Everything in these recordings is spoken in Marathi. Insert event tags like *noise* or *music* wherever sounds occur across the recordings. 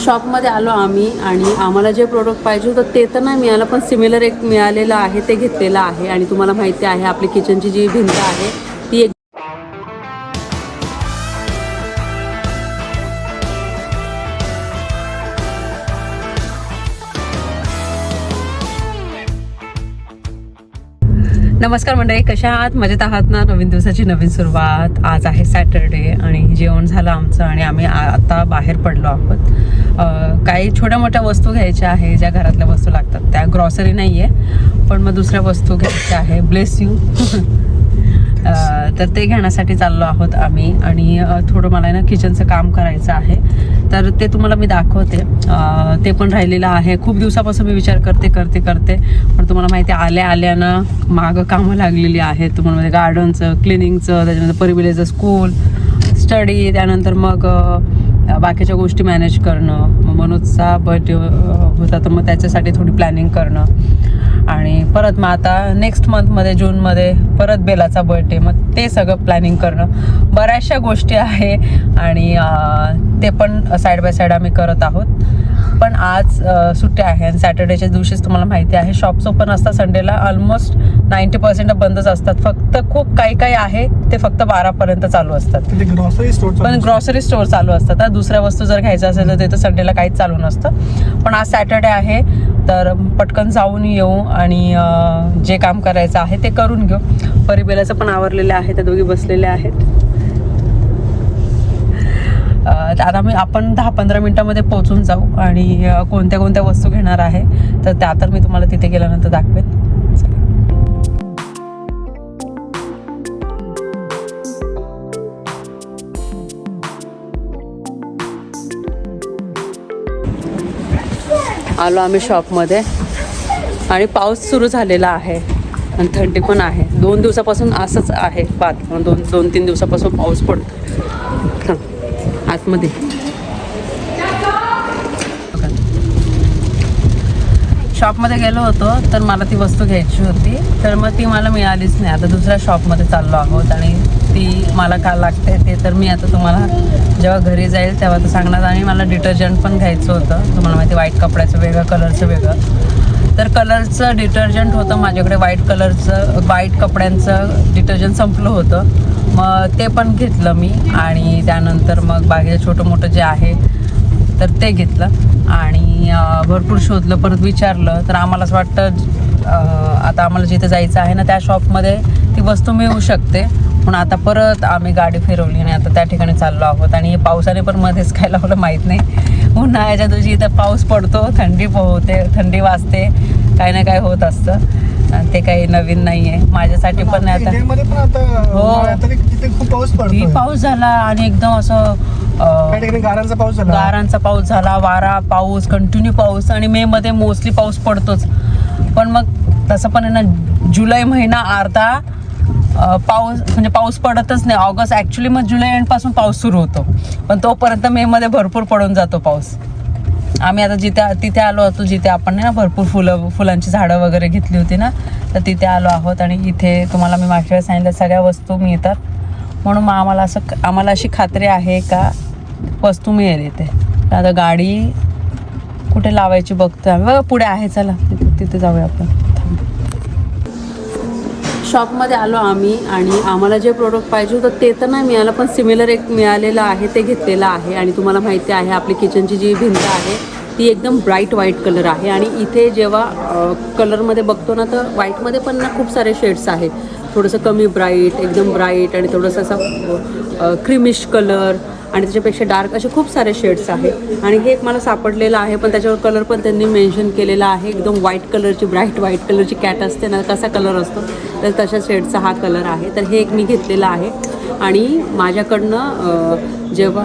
शॉपमध्ये आलो आम्ही आणि आम्हाला जे प्रोडक्ट पाहिजे होतं ते तर नाही मिळालं पण सिमिलर एक मिळालेलं आहे ते घेतलेलं आहे. आणि तुम्हाला माहिती आहे आपली किचनची जी भिंत आहे नमस्कार मंडळी कशा आहात? मजेत आहात ना? नवीन दिवसाची नवीन सुरुवात. आज आहे सॅटरडे आणि जेवण झालं आमचं आणि आम्ही आता बाहेर पडलो आहोत. काही छोट्या मोठ्या वस्तू घ्यायच्या आहे ज्या घरातल्या वस्तू लागतात. त्या ग्रॉसरी नाही आहे पण मग दुसऱ्या वस्तू घ्यायच्या आहे. ब्लेस यू *laughs* तर ते घेण्यासाठी चाललो आहोत आम्ही. आणि थोडं मला आहे ना किचनचं काम करायचं आहे. तर ते तुम्हाला मी दाखवते. ते पण राहिलेलं आहे. खूप दिवसापासून मी विचार करते करते करते. पण तुम्हाला माहिती आल्या आल्यानं मागं कामं लागलेली आहेत. तुम्हाला म्हणजे गार्डनचं क्लिनिंगचं त्याच्यानंतर परिबिलेचं स्कूल स्टडी त्यानंतर मग बाकीच्या गोष्टी मॅनेज करणं. मनोजचा बर्थडे होता तर मग त्याच्यासाठी थोडी प्लॅनिंग करणं. आणि परत मग आता नेक्स्ट मंथमध्ये जूनमध्ये परत बेलाचा बर्थडे मग ते सगळं प्लॅनिंग करणं बऱ्याचशा गोष्टी आहे आणि ते पण साईड बाय साईड आम्ही करत आहोत. पण आज अं, सुट्टी आहे आणि सॅटर्डेच्या दिवशीच तुम्हाला माहिती आहे शॉप्स ओपन असतात संडेला ऑलमोस्ट नाईंटी पर्सेंट बंदच असतात. फक्त खूप काही काही आहे ते फक्त बारापर्यंत चालू असतात. ग्रॉसरी स्टोर पण ग्रॉसरी स्टोर चालू असतात. दुसऱ्या वस्तू जर घ्यायचं असेल तर ते तर संडेला काहीच चालू नसतं. पण आज सॅटर्डे आहे तर पटकन जाऊन येऊ आणि जे काम करायचं आहे ते करून घेऊ. परिबेलाचं पण आवरलेले आहे त्या दोघी बसलेल्या आहेत. आता मी आपण दहा पंधरा मिनटामध्ये पोहोचून जाऊ आणि कोणत्या कोणत्या वस्तू घेणार आहे तर त्या तर मी तुम्हाला तिथे गेल्यानंतर दाखवेन. आलो आम्ही शॉपमध्ये आणि पाऊस सुरू झालेला आहे आणि थंडी पण आहे. दोन दिवसापासून असंच आहे पात दोन दोन तीन दिवसापासून पाऊस पडतो आतमध्ये. शॉपमध्ये गेलो होतो तर मला ती वस्तू घ्यायची होती. तर मग ती मला मिळालीच नाही. आता दुसऱ्या शॉपमध्ये चाललो आहोत आणि ती मला का लागते ते तर मी आता तुम्हाला जेव्हा घरी जाईल तेव्हा तर सांगणार. आणि मला डिटर्जंट पण घ्यायचं होतं. तुम्हाला माहिती व्हाईट कपड्याचं वेगळं कलरचं वेगळं. तर कलरचं डिटर्जंट होतं. माझ्याकडे व्हाईट कलरचं व्हाईट कपड्यांचं डिटर्जंट संपलं होतं. मग ते पण घेतलं मी आणि त्यानंतर मग बाकीचं छोटं मोठं जे आहे तर ते घेतलं. आणि भरपूर शोधलं परत विचारलं. तर आम्हाला असं वाटतं आता आम्हाला जिथे जायचं आहे ना त्या शॉपमध्ये ती वस्तू मिळू शकते. म्हणून आता परत आम्ही गाडी फिरवली आणि आता त्या ठिकाणी चाललो आहोत. आणि हे पावसाने पण मध्येच काय लावलं माहीत नाही. उन्हाळ्याच्या दिवशी इथं पाऊस पडतो थंडी होते थंडी वाजते. काही ना काय होत असतं. आणि ते काही नवीन नाही आहे माझ्यासाठी पण नाही आता पण हो. पाऊस झाला आणि एकदम असं गारांचा पाऊस झाला. गारांचा पाऊस झाला वारा पाऊस कंटिन्यू पाऊस. आणि मे मध्ये मोस्टली पाऊस पडतोच. पण मग तसं पण आहे ना जुलै महिना अर्धा पाऊस म्हणजे पाऊस पडतच नाही. ऑगस्ट ॲक्च्युली मग जुलै एंडपासून पाऊस सुरू होतो. पण तोपर्यंत मे मध्ये भरपूर पडून जातो पाऊस. आम्ही आता जिथे तिथे आलो होतो जिथे आपण ना भरपूर फुलं फुलांची झाडं वगैरे घेतली होती ना तर तिथे आलो आहोत आणि इथे तुम्हाला मी मागच्या वेळेस सांगितलं सगळ्या वस्तू मिळतात. म्हणून मग आम्हाला असं आम्हाला अशी खात्री आहे का वस्तू मिळेल इथे. आता गाडी कुठे लावायची बघतो आम्ही. बघा पुढे आहे चला. तिथे तिथे जाऊया आपण. शॉपमध्ये आलो आम्ही आणि आम्हाला जे प्रोडक्ट पाहिजे होतं ते तर नाही मिळालं पण सिमिलर एक मिळालेलं आहे ते घेतलेलं आहे आणि तुम्हाला माहिती आहे आपली किचनची जी भिंत आहे ती एकदम ब्राईट व्हाईट कलर आहे आणि इथे जेव्हा कलरमध्ये बघतो ना तर व्हाईटमध्ये पण ना खूप सारे शेड्स आहेत. थोडंसं कमी ब्राईट एकदम ब्राईट आणि थोडंसं असं क्रिमिश कलर आणि त्याच्यापेक्षा डार्क असे खूप सारे शेड्स आहेत. आणि हे एक मला सापडलेलं आहे पण त्याच्यावर कलर पण त्यांनी मेन्शन केलेला आहे. एकदम व्हाईट कलरची ब्राईट व्हाईट कलरची कॅट असते ना कसा कलर असतो तर तशा शेडचा हा कलर आहे. तर हे एक मी घेतलेलं आहे. आणि माझ्याकडनं जेव्हा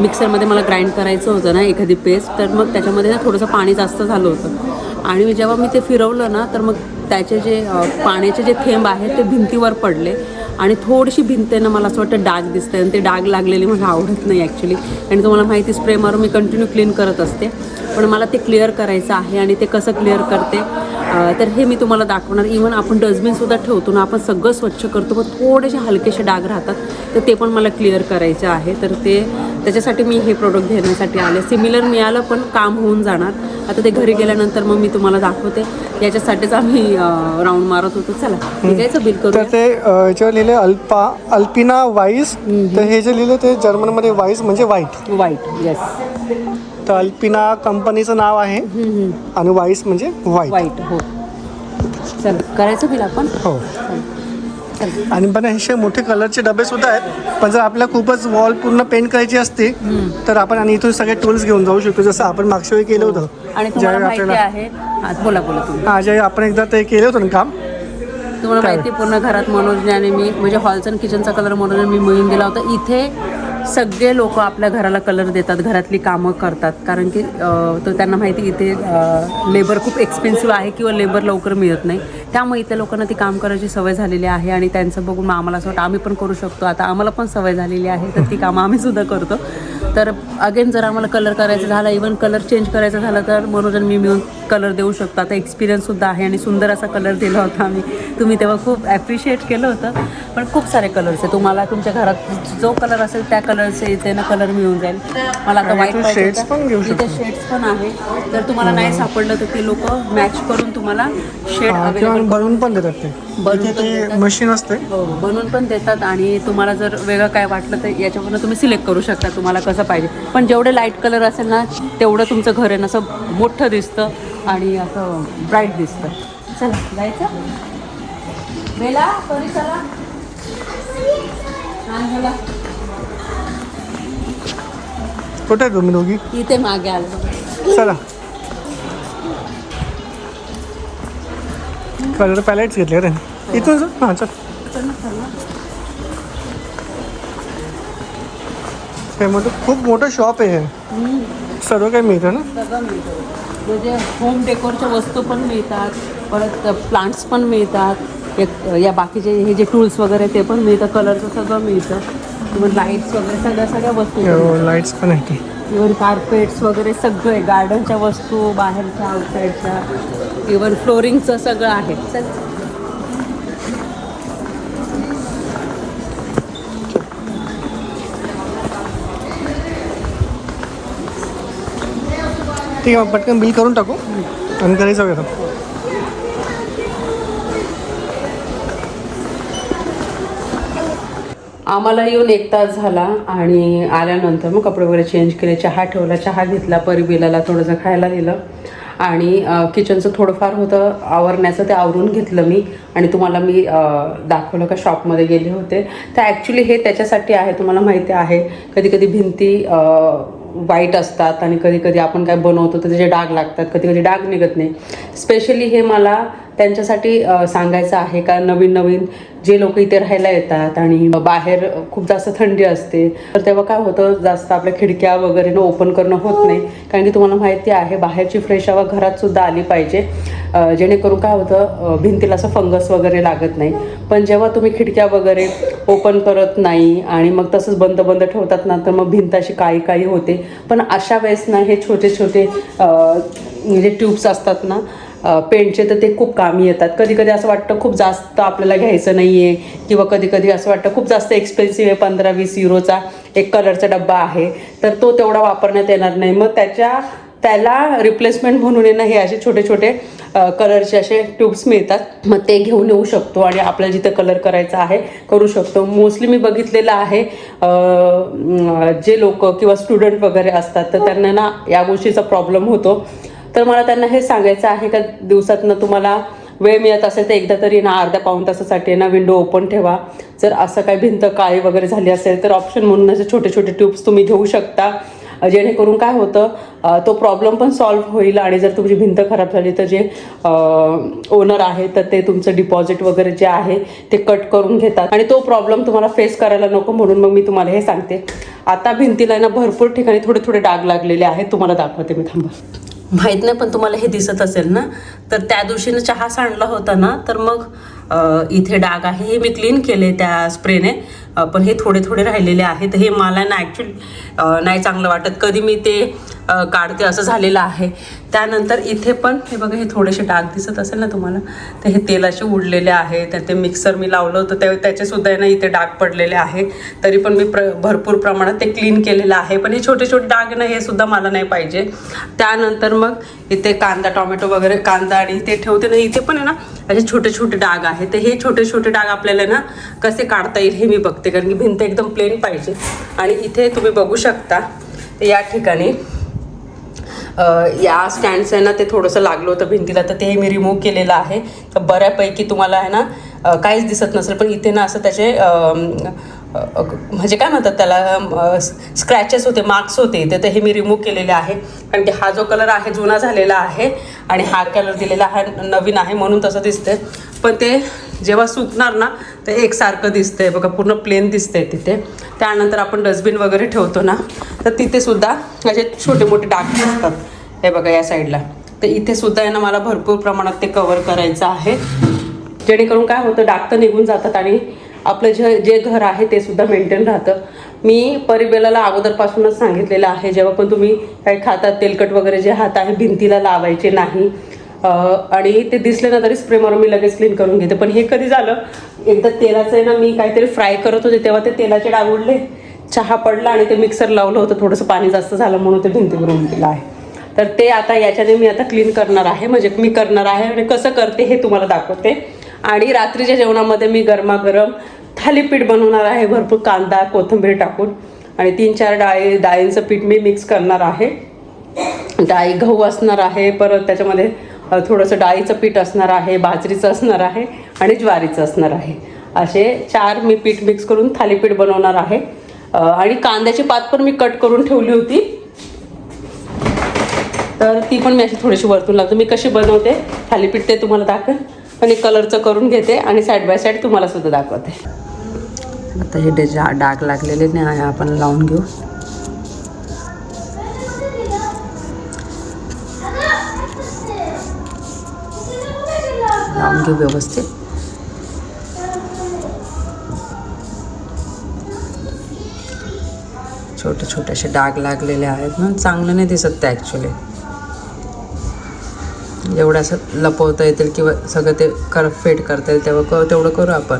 मिक्सरमध्ये मला ग्राइंड करायचं होतं ना एखादी पेस्ट तर मग त्याच्यामध्ये ना थोडंसं पाणी जास्त झालं होतं. आणि जेव्हा मी ते फिरवलं ना तर मग त्याचे जे पाण्याचे जे थेंब आहेत ते भिंतीवर पडले. आणि थोडीशी भिंत आहे ना मला असं वाटतं डाग दिसते आणि ते डाग लागलेली मला आवडत नाही ॲक्च्युली आणि तुम्हाला माहिती स्प्रे मारून मी कंटिन्यू क्लीन करत असते. पण मला ते क्लिअर करायचं आहे आणि ते कसं क्लिअर करते? तर हे मी तुम्हाला दाखवणार. इव्हन आपण डस्टबिनसुद्धा ठेवतो ना आपण सगळं स्वच्छ करतो पण थोडेसे हलकेसे डाग राहतात तर ते पण मला क्लिअर करायचे आहे. तर ते त्याच्यासाठी मी हे प्रोडक्ट घेण्यासाठी आले. सिमिलर मिळालं पण काम होऊन जाणार. आता ते घरी गेल्यानंतर मग मी तुम्हाला दाखवते. याच्यासाठीच आम्ही राऊंड मारत होतो. चला निघायचं बिल तर करू ते याच्यावर लिहिले अल्पा अल्पिना वाईस तर हे जे लिहिले ते जर्मनमध्ये वाईस म्हणजे व्हाईट वाईट येस तर अल्पिना कंपनीचं नाव आहे. आणि वाईस म्हणजे व्हाईट वाईट हो. चल करायचं बिल आपण? हो. चल आणि पण असे मोठे कलरचे डबे सुद्धा आहेत. पण जर आपल्याला खूपच वॉल पूर्ण पेंट करायची असते तर आपण आणि इथून सगळे टूल्स घेऊन जाऊ शकतो. जसं आपण मागच्या वेळी केलं होतं. आणि तुम्हाला ज्यावेळी माहिती आपल्याला आहे हा, बोला बोला तुम्ही. हा ज्यावेळी आपण एकदा ते केलं होतं ना काम. तुम्हाला? माहिती आहे, पूर्ण घरात मनोजने आणि मी म्हणजे हॉलचा आणि किचनचा कलर मनोजने मी मिळून दिला होता. इथे सगळे लोक आपल्या घराला कलर देतात घरातली कामं करतात. कारण की तो तर त्यांना माहिती इथे लेबर खूप एक्सपेन्सिव्ह आहे किंवा लेबर लवकर मिळत नाही. त्यामुळे इथे लोकांना ती काम करायची सवय झालेली आहे आणि त्यांचं बघून मग आम्हाला असं वाटतं आम्ही पण करू शकतो. आता आम्हाला पण सवय झालेली आहे तर ती कामं आम्ही सुद्धा करतो. तर अगेन जर आम्हाला कलर करायचा झाला इवन कलर चेंज करायचा झाला तर मनोजन मी मिळून कलर देऊ शकतो. आता एक्सपिरियन्ससुद्धा आहे आणि सुंदर असा कलर दिला होता आम्ही. तुम्ही तेव्हा खूप ॲप्रिशिएट केलं होतं पण खूप सारे कलर्स आहे तुम्हाला तुमच्या घरात जो कलर असेल त्या कलरचे इथे ना कलर मिळून जाईल. मला आता वाईट होतं. पण घेऊ इथे शकतो. शेड्स पण आहे. तर तुम्हाला नाही सापडलं तर ते लोक मॅच करून तुम्हाला शेड हा, अवेलेबल बनवून पण देतात ते. बनवून. मशीन असते. हो बनवून पण देतात आणि तुम्हाला जर वेगळं काय वाटलं तर याच्यावरनं तुम्ही सिलेक्ट करू शकता. तुम्हाला कसं पाहिजे. पण जेवढे लाइट कलर असेल ना तेवढं तुमचं घर आहे ना असं मोठं दिसतं आणि असं ब्राईट दिसतं. चला जायचं? बेला सॉरी चला. कुठे तुम्ही दोघी? इथे मागे आलो. चला. कलर पॅलेट्स घेतले रे. इथून. हां चल. हे मोठं खूप मोठं शॉप आहे हे सर्व काही मिळतं ना? सगळं मिळतं म्हणजे होम डेकोरच्या वस्तू पण मिळतात परत प्लांट्स पण मिळतात एक या बाकीचे हे जे टूल्स वगैरे ते पण मिळतं कलरचं सगळं मिळतं. इव्हन लाईट्स वगैरे सगळ्या सगळ्या वस्तू लाईट्स पण आहेत. इव्हन कार्पेट्स वगैरे सगळे गार्डनच्या वस्तू बाहेरच्या आउटसाईडच्या इव्हन फ्लोरिंगचं सगळं आहे. ठीक आहे पटकन बिल करून टाकू आणि घरी जाऊया आता. आम्हाला येऊन एक तास झाला आणि आल्यानंतर मग कपडे वगैरे चेंज केले चहा ठेवला चहा घेतला परिबिलाला थोडंसं खायला दिलं. आणि किचनचं थोडंफार होतं आवरण्याचं ते आवरून घेतलं मी. आणि तुम्हाला मी दाखवलं का शॉपमध्ये गेले होते. तर ॲक्च्युली हे त्याच्यासाठी आहे तुम्हाला माहिती आहे. कधी कधी भिंती वाईट असतात आणि कधी कधी आपण काय बनवतो तर त्याचे डाग लागतात. कधी कधी डाग निघत नाही. स्पेशली हे मला त्यांच्यासाठी सांगायचं आहे का नवीन नवीन जे लोक इथे राहायला येतात आणि बाहेर खूप जास्त थंडी असते तर तेव्हा काय होतं जास्त आपल्या खिडक्या वगैरे न ओपन करणं होत नाही. कारण की तुम्हाला माहिती आहे बाहेरची फ्रेश हवा घरात सुद्धा आली पाहिजे. जेणेकरून काय होतं भिंतीला असं फंगस वगैरे लागत नाही. पण जेव्हा तुम्ही खिडक्या वगैरे ओपन करत नाही आणि मग तसंच बंद बंद ठेवतात ना तर मग भिंत अशी काळी काळी होते. पण अशा वेळेस ना हे छोटे छोटे म्हणजे ट्यूब्स असतात ना पेंटचे तर ते खूप कामी येतात. कधी कधी असं वाटतं खूप जास्त आपल्याला घ्यायचं नाही आहे किंवा कधी कधी असं वाटतं खूप जास्त एक्सपेन्सिव्ह आहे पंधरा वीस युरोचा एक कलरचा डब्बा आहे. तर तो तेवढा वापरण्यात येणार नाही. मग त्याच्या त्याला रिप्लेसमेंट म्हणून आहे ना हे असे छोटे छोटे कलरचे असे ट्यूब्स मिळतात. मग ते घेऊन येऊ शकतो आणि आपल्याला जिथं कलर करायचा आहे करू शकतो. मोस्टली मी बघितलेलं आहे जे लोक किंवा स्टुडंट वगैरे असतात तर त्यांना ना या गोष्टीचा प्रॉब्लेम होतो. तर मला त्यांना हे सांगायचं आहे का दिवसातनं तुम्हाला वेळ मिळत असेल तर एकदा तरी ना अर्ध्या पाऊण तासासाठी ना विंडो ओपन ठेवा. जर असं काही भिंत काळी वगैरे झाली असेल तर ऑप्शन म्हणून असे छोटे छोटे ट्यूब्स तुम्ही घेऊ शकता. जेणेकरून काय होतं तो प्रॉब्लेम पण सॉल्व्ह होईल आणि जर तुमची भिंत खराब झाली तर जे ओनर आहे तर ते तुमचं डिपॉझिट वगैरे जे आहे ते कट करून घेतात. आणि तो प्रॉब्लेम तुम्हाला फेस करायला नको म्हणून मग मी तुम्हाला हे सांगते. आता भिंतीला ना भरपूर ठिकाणी थोडे थोडे डाग लागलेले आहेत. तुम्हाला दाखवते मी थांबा. माहीत नाही पण तुम्हाला हे दिसत असेल ना? तर त्या दिवशीनं चहा सांडला होता ना तर मग इथे डाग आहे. हे मी क्लीन केले त्या स्प्रेने पण हे थोडे थोडे राहिलेले आहेत. हे मला ना ॲक्च्युली नाही चांगलं वाटत. कधी मी ते काढते असं झालेलं आहे. त्यानंतर इथे पण हे बघा हे थोडेसे डाग दिसत असेल ना तुम्हाला? तर हे तेलाचे उडलेले आहे. तर ते मिक्सर मी लावलं होतं. ते त्याचेसुद्धा आहे ना इथे डाग पडलेले आहे. तरी पण मी प्र भरपूर प्रमाणात ते क्लीन केलेलं आहे. पण हे छोटे छोटे डाग आहे ना हे सुद्धा मला नाही पाहिजे. त्यानंतर मग इथे कांदा टोमॅटो वगैरे कांदा आणि ते ठेवते ना इथे पण आहे ना असे छोटे छोटे डाग आहे. तर हे छोटे छोटे डाग आपल्याला ना कसे काढता येईल हे मी बघते कारण की भिंत एकदम प्लेन पाहिजे. आणि इथे तुम्ही बघू शकता या ठिकाणी या स्टँडचं आहे ना ते थोडंसं लागलं होतं भिंतीला तर ते मी रिमूव्ह केलेलं आहे. तर बऱ्यापैकी तुम्हाला आहे ना काहीच दिसत नसेल पण इथे ना असं त्याचे म्हणजे काय म्हणतात त्याला स्क्रॅचेस होते मार्क्स होते तर हे मी रिमूव्ह केलेले आहे. कारण की हा जो कलर आहे जुना झालेला आहे आणि हा कलर दिलेला हा नवीन आहे म्हणून तसं दिसतं पण ते जेव्हा सुकणार ना तर एकसारखं दिसतंय. बघा पूर्ण प्लेन दिसतंय तिथे. त्यानंतर आपण डस्टबिन वगैरे ठेवतो ना तर तिथेसुद्धा असे छोटे मोठे डाग असतात हे बघा या साईडला तर इथे सुद्धा आहे ना मला भरपूर प्रमाणात ते कवर करायचं आहे. जेणेकरून काय होतं डाग तर निघून जातात आणि आपलं जे जे घर आहे ते सुद्धा मेंटेन राहतं. मी परिबेलाला अगोदरपासूनच सांगितलेलं आहे जेव्हा पण तुम्ही काही खातात तेलकट वगैरे जे हात आहे भिंतीला लावायचे नाही आणि ते दिसले ना तरी स्प्रे मारून मी लगेच क्लीन करून घेते. पण हे कधी झालं? एकदा तेलाचं आहे ना मी काहीतरी फ्राय करत होते तेव्हा ते तेलाचे डाग उडले. चहा पडला आणि ते मिक्सर लावलं होतं. थोडंसं पाणी जास्त झालं म्हणून ते भिंतीवर उडलेलं आहे. तर ते आता याच्याने मी आता क्लीन करणार आहे. म्हणजे मी करणार आहे आणि कसं करते हे तुम्हाला दाखवते. आणि रात्रीच्या जेवणामध्ये मी गरमागरम थालीपीठ बनवणार आहे. भरपूर कांदा कोथिंबीर टाकून. आणि तीन चार डाळी डाळींचं पीठ मी मिक्स करणार आहे. डाळी गहू असणार आहे. परत त्याच्यामध्ये थोडंसं डाळीचं पीठ असणार आहे बाजरीचं असणार आहे आणि ज्वारीचं असणार आहे. असे चार मी पीठ मिक्स करून थालीपीठ बनवणार आहे. आणि कांद्याची पात पण मी कट करून ठेवली होती. तर ती पण मी अशी थोडीशी वरतून लागतो मी कशी बनवते थालीपीठ ते तुम्हाला दाखवेन. पण एक कलरचं करून घेते आणि साईड बाय साईड तुम्हाला सुद्धा दाखवते. आता हे डे डाग लागलेले नाही आपण लावून घेऊ. लावून घेऊ व्यवस्थित. छोटे छोटे असे डाग लागलेले आहेत म्हणून चांगलं नाही दिसत ते ॲक्च्युली एवढं असं लपवता येतील किंवा सगळं ते कर फेड करता येईल तेव्हा क- तेवढं करू आपण.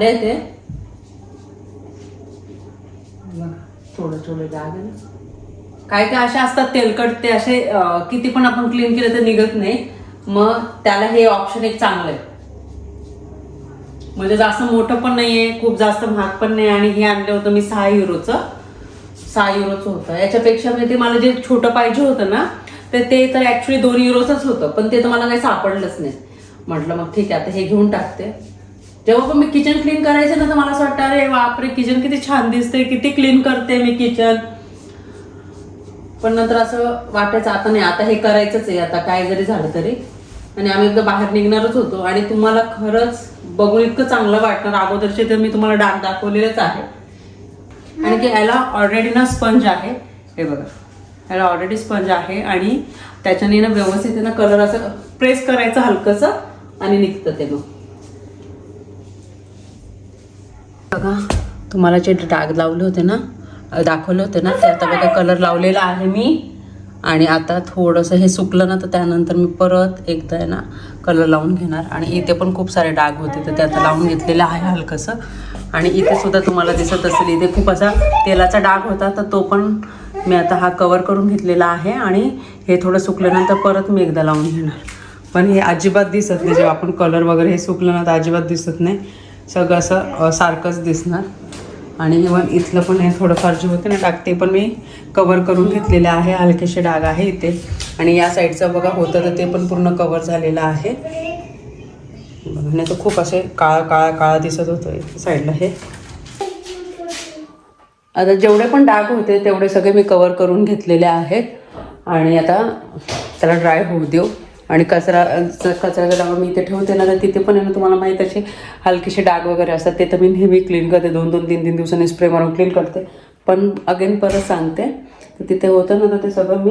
झालंय ते. थोडं थोडं आहे ना. काय काय असे असतात तेलकट ते असे किती पण आपण क्लीन केलं तर निघत नाही. मग त्याला हे ऑप्शन एक चांगलं आहे म्हणजे जास्त मोठं पण नाहीये खूप जास्त महाग पण नाही. आणि हे आणलं होतं मी सहा युरोचं. सहा युरोचं होतं. याच्यापेक्षा म्हणजे ते मला जे छोटं पाहिजे होतं ना तर ते तर ऍक्च्युली दोन युरोचंच होतं. पण ते तर मला काही सापडलंच नाही. म्हटलं मग ठीक आहे आता हे घेऊन टाकते. जेव्हा पण मी किचन क्लीन करायचं ना तर मला असं वाटतं अरे बापरे किचन किती छान दिसते किती क्लीन करते मी किचन पण नंतर असं वाटायचं आता नाही आता हे करायचंच आहे आता काय जरी झालं तरी. आणि आम्ही एकदा बाहेर निघणारच होतो आणि तुम्हाला खरंच बघून इतकं चांगलं वाटणार. अगोदरचे तर मी तुम्हाला डाग दाखवलेलेच आहे. आणि की याला ऑलरेडी ना स्पंज आहे. हे बघा. याला ऑलरेडी स्पंज आहे आणि त्याच्याने ना व्यवस्थित आहे ना कलर असं प्रेस करायचं हलकंसं आणि निघतं ते मग. बघा तुम्हाला जे डाग लावले होते ना दाखवले होते ना ते आता बघा कलर लावलेला आहे मी. आणि आता थोडंसं हे सुकलं ना तर त्यानंतर मी परत एकदा आहे ना कलर लावून घेणार. आणि इथे पण खूप सारे डाग होते तर ते आता लावून घेतलेलं आहे हलकंसं. आणि इथे सुद्धा तुम्हाला दिसत असेल इथे खूप असा तेलाचा डाग होता तर तो पण मी आता हा कवर करून घेतलेला आहे. आणि हे थोडं सुकल्यानंतर परत मी एकदा लावून घेणार. पण हे अजिबात दिसत नाही जेव्हा आपण कलर वगैरे हे सुकलं ना तर अजिबात दिसत नाही. सगळं असं सारखंच दिसणार. आणि इवन इथलं पण हे थोडंफार जे होते ना डाग ते पण मी कवर करून घेतलेले आहे. हलकेसे डाग आहे इथे. आणि या साईडचं बघा होतं तर ते पण पूर्ण कवर झालेलं आहे. नाही तर खूप असे काळा काळा काळा दिसत होतं साईडला हे. आता जेवढे पण डाग होते तेवढे सगळे मी कवर करून घेतलेले आहेत. आणि आता त्याला ड्राय होऊ देऊ. आणि कचरा जर डबा मी इथे ठेवते ना तर तिथे पण आहे ना तुम्हाला माहीत असे हलकेसे डाग वगैरे असतात ते तर मी नेहमी क्लीन करते. दोन दोन तीन तीन दिवसांनी स्प्रे मारून क्लीन करते. पण अगेन परत सांगते तर तिथे होतं ना तर ते सगळं मी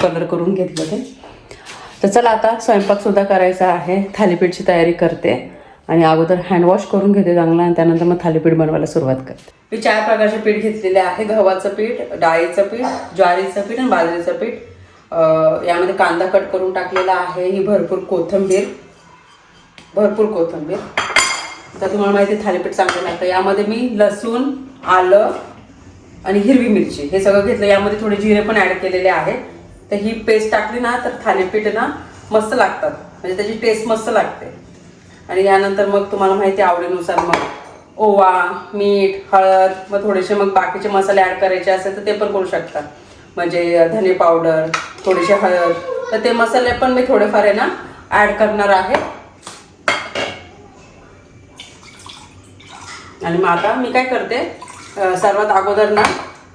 कलर करून घेतलं ते. तर चला आता स्वयंपाकसुद्धा करायचा आहे. थालीपीठची तयारी करते. आणि अगोदर हँडवॉश करून घेते चांगला आणि त्यानंतर मग थालीपीठ बनवायला सुरुवात करते. मी चार प्रकारचे पीठ घेतलेले आहे. गव्हाचं पीठ डाळीचं पीठ ज्वारीचं पीठ आणि बाजरीचं पीठ. यामध्ये कांदा कट करून टाकलेला आहे. ही भरपूर कोथिंबीर. भरपूर कोथिंबीर. तर तुम्हाला माहिती आहे थालीपीठ चांगलं लागतं. यामध्ये मी लसूण आलं आणि हिरवी मिरची हे सगळं घेतलं. यामध्ये थोडे जिरे पण ॲड केलेले आहे तर ही पेस्ट टाकली ना तर थालीपीठ ना मस्त लागतात. म्हणजे त्याची टेस्ट मस्त लागते. आणि यानंतर मग तुम्हाला माहिती आहे आवडीनुसार मग ओवा मीठ हळद मग थोडेसे मग बाकीचे मसाले ॲड करायचे असेल तर ते पण करू शकता. म्हणजे धने पावडर थोडीशी हळद. तर ते मसाले पण मी थोडेफार आहे ना ॲड करणार आहे. आणि मग आता मी काय करते सर्वात अगोदर ना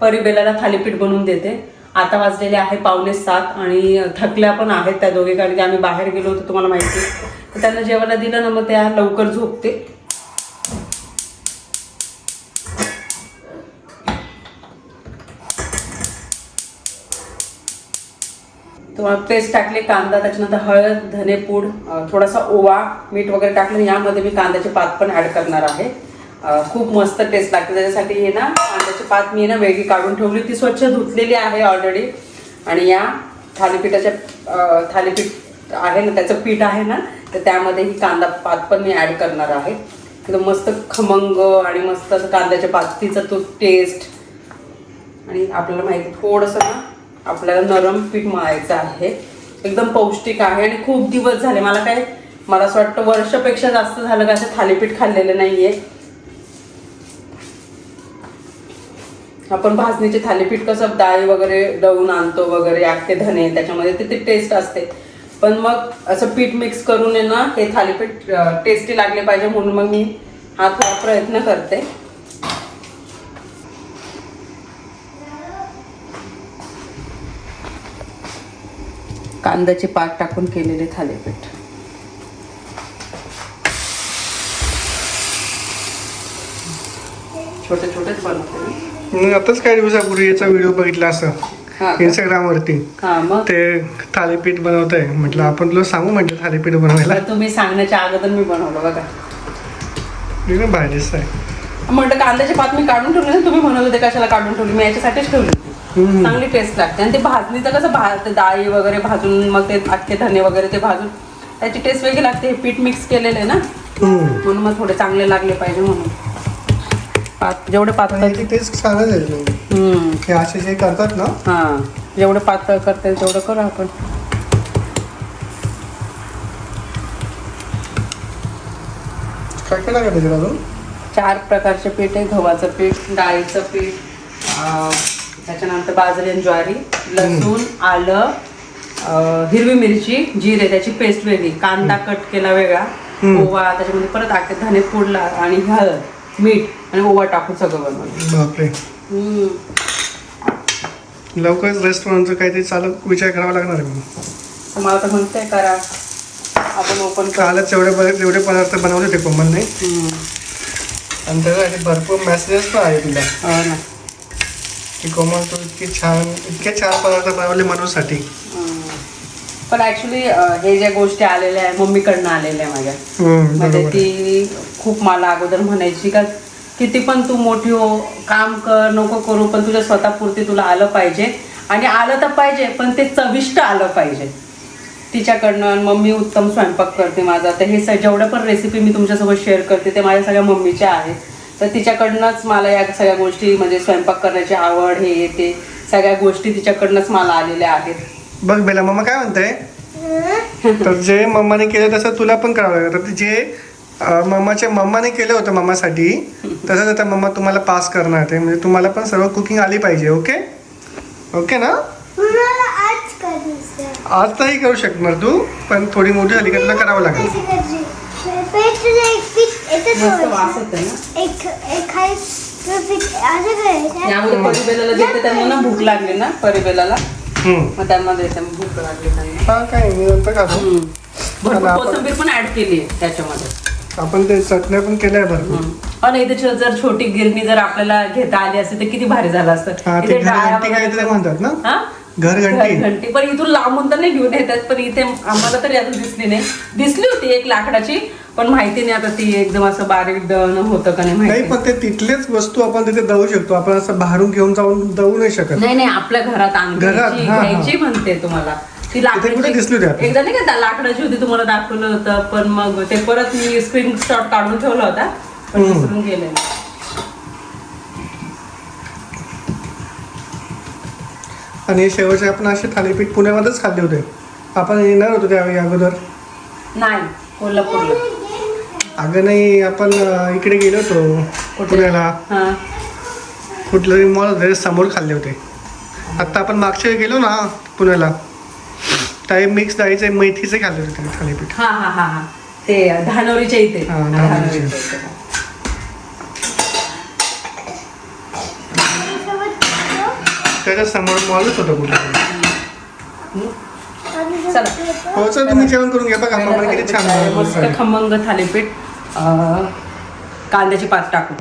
परिबेलाला थालीपीठ बनवून देते. आता वाजलेले आहे पावणे सात आणि थकल्या पण आहेत त्या दोघे कारण की आम्ही बाहेर गेलो होतो तुम्हाला माहिती. आहे. तर त्यांना जेवायला दिलं ना मग त्या लवकर झोपते. तुम्हाला पेस्ट टाकले कांदा त्याच्यानंतर हळद धनेपूड थोडासा ओवा मीठ वगैरे टाकलं यामध्ये मी कांद्याचे पात पण ॲड करणार आहे. खूप मस्त टेस्ट लागते. त्याच्यासाठी हे ना कांद्याची पात मी ना वेगळी काढून ठेवली ती स्वच्छ धुतलेली आहे ऑलरेडी आणि या थालीपीठाच्या थालीपीठ आहे ना त्याचं पीठ आहे ना तर त्यामध्ये ही कांदा पात पण मी ॲड करणार आहे. एकदम मस्त खमंग आणि मस्त असं कांद्याच्या पातीचा तो टेस्ट आणि आपल्याला माहिती थोडंसं ना आपल्याला नरम पीठ मळायचं आहे. एकदम पौष्टिक आहे आणि खूप दिवस झाले. मला काय मला असं वाटतं वर्षापेक्षा जास्त झालं का असं थालीपीठ खाल्लेलं नाहीये. आपण भाजणीचे थालीपीठ कसं डाळी वगैरे दळून आणतो वगैरे आखते धने त्याच्यामध्ये तिथे टेस्ट असते. पण मग असं पीठ मिक्स करून आहे ना हे थालीपीठ टेस्टी लागले पाहिजे म्हणून मग मी हा थोडा प्रयत्न करते. कांद्याचे पात टाकून केलेले थालीपीठ. छोटे छोटेच बनवते मी. आताच काही दिवसापूर्वी याचा व्हिडिओ बघितला असं. हा का? इंस्टाग्रामवरती हा मग? ते थालीपीठ बनवत आहे म्हटलं आपण तुला सांगू म्हटलं थालीपीठ बनवायला. तर तुम्ही सांगण्याच्या अगोदर मी बनवलं बघा. भारीच आहे. म्हटलं कांद्याचे पात मी काढून ठेवले ना तुम्ही म्हणत होते कशाला काढून ठेवली? मी याच्यासाठीच ठेवली होती. चांगली टेस्ट लागते. आणि ते भाजणीचं कसं भा ते डाळी वगैरे भाजून मग ते अख्खे धने वगैरे ते भाजून त्याची टेस्ट वेगळी लागते. हे पीठ मिक्स केलेलं आहे ना. म्हणून मग थोडे चांगले लागले पाहिजे म्हणून. जेवढे पातळ टेस्ट छानच. हे असे जे करतात ना? हा. जेवढं पातळ करता येईल तेवढं करू आपण. काय काय त्याच्यात अजून? चार प्रकारचे पीठ आहे. गव्हाचं पीठ डाळीचं पीठ त्याच्यानंतर बाजरी आणि ज्वारी लसूण आलं अं, हिरवी मिरची जिरे त्याची पेस्ट वेगळी. कांदा कट केला वेगळा. ओवा त्याच्यामध्ये परत आखे धने फोडला आणि हळद मीठ आणि ओवा टाकून सगळं बनवलं. बापरे. हम्म. लवकरच रेस्टॉरंटचं काहीतरी चालू विचार करावा लागणार आहे मग तर मला तर म्हणते करा. आपण ओपन कालच एवढे एवढे पदार्थ बनवले होते कोमलने हो आणि त्याच्यासाठी भरपूर मेसेजेस पण आहे तुला. ना. की कोमल तू इतकी छान इतके छान पदार्थ बनवले मनूसाठी. पण ऍक्च्युली हे ज्या गोष्टी आलेल्या आहे मम्मीकडनं आलेल्या आहे माझ्या. हम्म, म्हणजे. ती खूप मला अगोदर म्हणायची का किती पण तू मोठी हो काम कर नको करू पण तुझ्या स्वतःपुरती तुला आलं पाहिजे. आणि आलं तर पाहिजे पण ते चविष्ट आलं पाहिजे. तिच्याकडनं मम्मी उत्तम स्वयंपाक करते माझा. तर हे जेवढ्या पण रेसिपी मी तुमच्यासोबत शेअर करते ते माझ्या सगळ्या मम्मीच्या आहेत. तर तिच्याकडनंच मला या सगळ्या गोष्टी म्हणजे स्वयंपाक करण्याची आवड हे ते सगळ्या गोष्टी तिच्याकडनंच मला आलेल्या आहेत. बघ बेला मम्मा काय म्हणते तर जे मम्माने केलं तसं तुला पण करावं लागेल. तर जे अं, मम्माच्या मम्माने केलं होतं मम्मासाठी तसंच आता मम्मा तुम्हाला पास करणार आहे. म्हणजे तुम्हाला पण सर्व कुकिंग आली पाहिजे ओके ओके ना? मला आज करायचं आज नाही करू शकणार तू पण थोडी मोठी झाली का तुला करावं लागेल. एक मस्त वास. येते ना. यामध्ये परिबेलाला देते त्यांना ना भूक लागली ना परिबेलाला. मग त्यांना देते मग भूक लागली त्यांना हा काय मी नंतर खातो. हम्म. भरपूर कोथिंबीर पण ऍड केली आहे त्याच्यामध्ये. आपण ते चटण्या पण केल्या भरपूर. आणि इथे छ- जर छोटी गिरणी जर आपल्याला घेता आली असते तर किती भारी झालं असतं. ते इथे घर डाळ्या घंटी वगैरे काहीतरी म्हणतात ना. हा? घर घंटी घंटी पण इथून लांबून तर नाही घेऊन येतात पण इथे आम्हाला तरी अजून दिसली नाही. दिसली होती एक लाकडाची पण माहिती नाही आता ती एकदम असं बारीक दळणं होतं का नाही नाही माहिती. पण ते तिथलेच वस्तू आपण तिथे दळू शकतो. आपण असं बाहेरून घेऊन जाऊन दळू नाही शकत. नाही नाही आपल्या घरात घरात, घ्यायची हा, हा. घ्यायची म्हणते तुम्हाला. ती कुठे दिसली होती आपल्याला? एकदा नाही का त्या लाकडाची होती तुम्हाला दाखवलं होतं पण मग ते परत मी स्क्रीनशॉट काढून ठेवला होता पण हम्म. विसरून गेले आणि हे शेवटचे आपण असे थालीपीठ पुण्यामध्येच खाल्ले होते. आपण येणार होतो त्यावेळी अगोदर? नाही कोल्हापूरला. अगं नाही आपण अं, इकडे गेलो होतो? पुण्याला. हा. कुठलं तरी मॉल होते समोर खाल्ले होते. आत्ता आपण मागच्या वेळी गेलो ना पुण्याला त्यावेळी मिक्स डाळीचे मेथीचे खाल्ले होते तिथे थालीपीठ. हा हा हा हा. ते धानोरीच्या इथे. हा, धानोरीच्या. धानोरीच्या इथे. त्याच्यासमोर मॉलच होतं कुठे चला. हो चल तुम्ही जेवण करून घ्या. बघा किती छान मस्त. खमंग थालीपीठ. अं, कांद्याची पात टाकून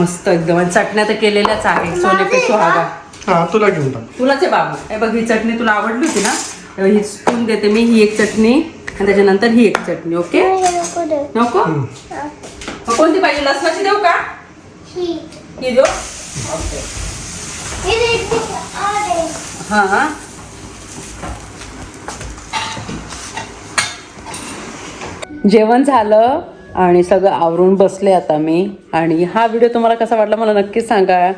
मस्त एकदम. आणि चटण्या तर केलेल्याच आहे सोने पे सुहागा. हा तुला घेऊन टाक. तुलाच आहे बाबू. हे बघ ही चटणी तुला आवडली होती ना? ही स्पून देते मी. ही एक चटणी. आणि त्याच्यानंतर ही एक चटणी ओके? नको हम्म. मग कोणती पाहिजे? लसणाची देऊ का? ही. देऊ? हा हा. जेवण झालं आणि सगळं आवरून बसले आता मी. आणि हा व्हिडिओ तुम्हाला कसा वाटला मला नक्कीच सांगा.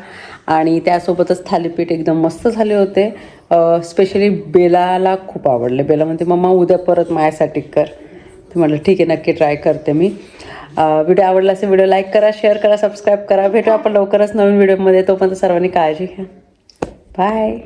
आणि त्यासोबतच थालीपीठ एकदम मस्त झाले होते. स्पेशली बेलाला खूप आवडले. बेला म्हणते मम्मा उद्या परत माझ्यासाठी कर. ते म्हटलं ठीक आहे नक्की ट्राय करते मी. व्हिडिओ आवडला असेल व्हिडिओ लाईक करा शेअर करा सबस्क्राईब करा. भेटू आपण लवकरच नवीन व्हिडिओमध्ये. तोपर्यंत सर्वांनी काळजी घ्या. बाय